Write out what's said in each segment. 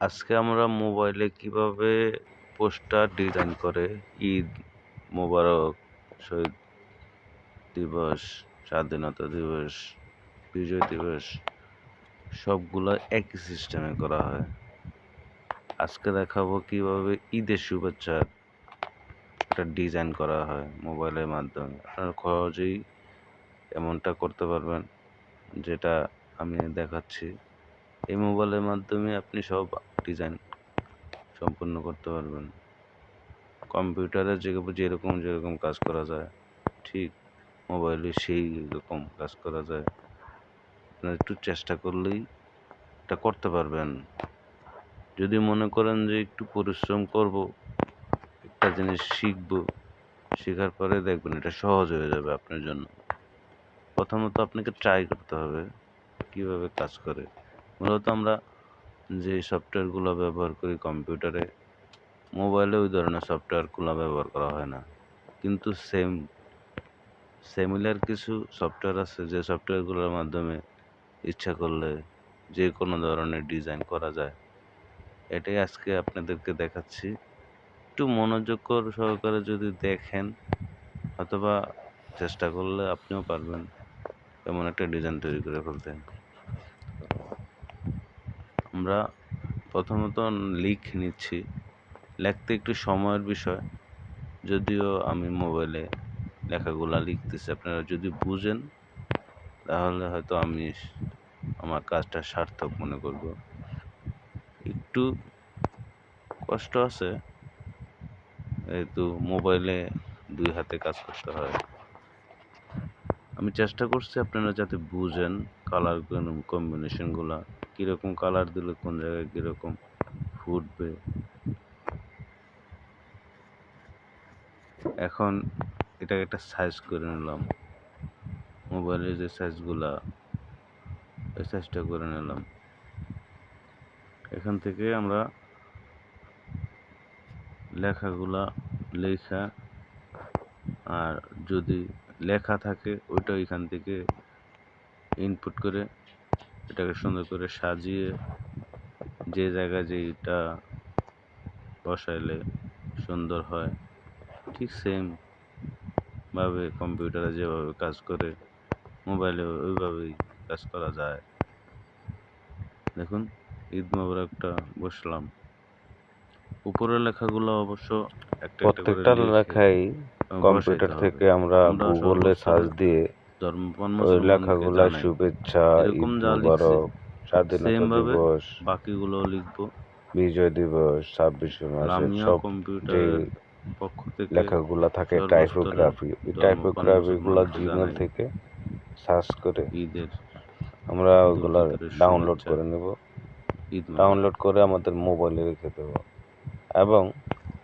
আজকে আমরা মোবাইলে কীভাবে পোস্টার ডিজাইন করে ঈদ মোবারক, শহীদ দিবস, স্বাধীনতা দিবস, বিজয় দিবস, সবগুলো একই সিস্টেমে করা হয়। আজকে দেখাবো কীভাবে ঈদের শুভেচ্ছার একটা ডিজাইন করা হয় মোবাইলের মাধ্যমে। আপনারা সহজেই এমনটা করতে পারবেন, যেটা আমি দেখাচ্ছি। এই মোবাইলের মাধ্যমে আপনি সব ডিজাইন সম্পূর্ণ করতে পারবেন। কম্পিউটারে যে যেরকম যেরকম কাজ করা যায়, ঠিক মোবাইলে সেই রকম কাজ করা যায়। আপনারা একটু চেষ্টা করলেই এটা করতে পারবেন। যদি মনে করেন যে একটু পরিশ্রম করব, একটা জিনিস শিখব, শেখার পরে দেখবেন এটা সহজ হয়ে যাবে আপনার জন্য। প্রথমত আপনাকে ট্রাই করতে হবে কীভাবে কাজ করে। মূলত আমরা যে সফটওয়্যারগুলো ব্যবহার করি কম্পিউটারে মোবাইলে ওই ধরনের সফটওয়্যারগুলো ব্যবহার করা হয় না। কিন্তু সেম সিমিলার কিছু সফটওয়্যার আছে যে সফটওয়্যারগুলোর মাধ্যমে ইচ্ছা করলে যে কোনো ধরনের ডিজাইন করা যায়। এটাই আজকে আপনাদেরকে দেখাচ্ছি। একটু মনোযোগ সহকারে যদি দেখেন অথবা চেষ্টা করলে আপনিও পারবেন এমন একটা ডিজাইন তৈরি করে ফেলতে। আমরা প্রথমত লিখ নিচ্ছি। লিখতে একটু সময়ের বিষয়। যদিও আমি মোবাইলে লেখাগুলা লিখতেছি। আপনারা যদি বুঝেন, তাহলে হয়তো আমি আমার কাজটা সার্থক মনে করব। একটু কষ্ট আছে, যেহেতু মোবাইলে দুই হাতে কাজ করতে হয়। আমি চেষ্টা করছি আপনারা যাতে বুঝেন কালার কম্বিনেশনগুলা কীরকম কালার দিলে, কোন জায়গায় কীরকম ফুটবে? এখন এটাকে একটা সাইজ করে নিলাম। মোবাইলের যে সাইজগুলা এই সাইজটা করে নিলাম। এখান থেকে আমরা লেখাগুলা লেখা আর যদি লেখা থাকে, ওইটা এখান থেকে ইনপুট করে এটাকে সুন্দর করে সাজিয়ে যে জায়গায় যেটা বসাইলে সুন্দর হয় ঠিক সেম ভাবে কম্পিউটারে যেভাবে কাজ করে মোবাইলে ওইভাবেই কাজ করা যায়। দেখুন ঈদ মোবারকটা বসলাম। উপরের লেখাগুলো অবশ্য একটা প্রত্যেকটা লেখাই কম্পিউটার থেকে আমরা গুগলে সার্চ দিয়ে ওই লেখাগুলো শুভেচ্ছা মোবারক স্বাধীনতা দিবস বাকিগুলো লিখব। বিজয় দিবস ছাব্বিশে মাসে সব যে পক্ষ থেকে লেখাগুলো থাকে টাইপোগ্রাফি এই টাইপোগ্রাফিগুলো জিমেল থেকে সার্চ করে ঈদের আমরা ওগুলো ডাউনলোড করে নেব। ঈদ ডাউনলোড করে আমাদের মোবাইলে রেখে দেব। এবং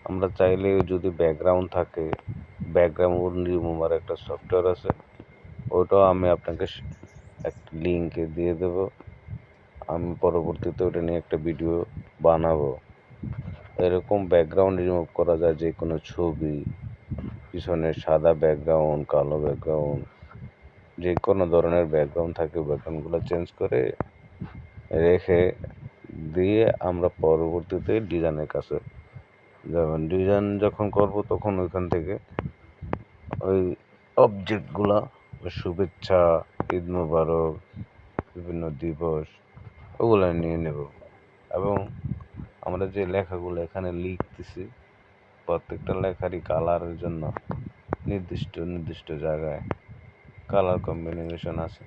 আমরা চাইলে যদি ব্যাকগ্রাউন্ড থাকে ব্যাকগ্রাউন্ড রিমুভার একটা সফটওয়্যার আছে ওটাও আমি আপনাকে একটা লিঙ্কে দিয়ে দেব। আমি পরবর্তীতে ওটা নিয়ে একটা ভিডিও বানাবো। এরকম ব্যাকগ্রাউন্ড রিমুভ করা যায় যে কোনো ছবি, পিছনে সাদা ব্যাকগ্রাউন্ড কালো ব্যাকগ্রাউন্ড যে কোনো ধরনের ব্যাকগ্রাউন্ড থাকে ব্যাকগ্রাউন্ডগুলো চেঞ্জ করে রেখে দিয়ে আমরা পরবর্তীতে ডিজাইনের কাছে যেমন ডিজাইন যখন করব তখন ওইখান থেকে ওই অবজেক্টগুলা শুভেচ্ছা, ঈদ মুবারক, বিভিন্ন দিবস, ওগুলো নিয়ে নেব। এবং আমরা যে লেখাগুলো এখানে লিখতেছি, প্রত্যেকটা লেখারই কালারের জন্য নির্দিষ্ট নির্দিষ্ট জায়গায় কালার কম্বিনেশন আছে।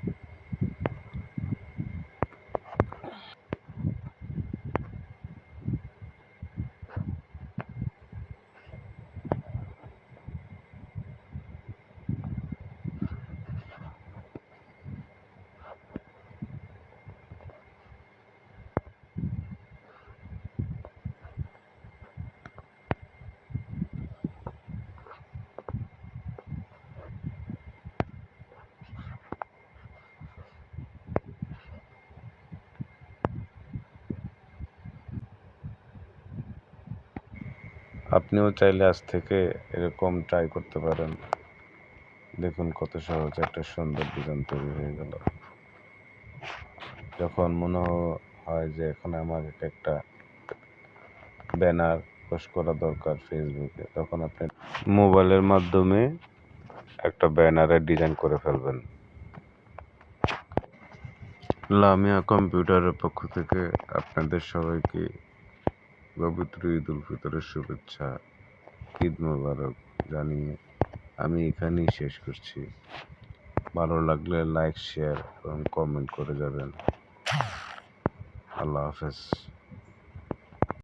আপনিও চাইলে আজ থেকে এরকম ট্রাই করতে পারেন। দেখুন কত সহজ একটা সুন্দর ডিজাইন তৈরি হয়ে গেল। যখন মনে হয় যে এখন আমার একটা ব্যানার পোস্ট করা দরকার ফেসবুকে তখন আপনি মোবাইলের মাধ্যমে একটা ব্যানারের ডিজাইন করে ফেলবেন। লামিয়া কম্পিউটারের পক্ষ থেকে আপনাদের সবাইকে পবিত্র ঈদ উল ফিতরের শুভেচ্ছা, ঈদ মোবারক জানিয়ে আমি এখানেই শেষ করছি। ভালো লাগলে লাইক শেয়ার এবং কমেন্ট করে যাবেন। আল্লাহ হাফেজ।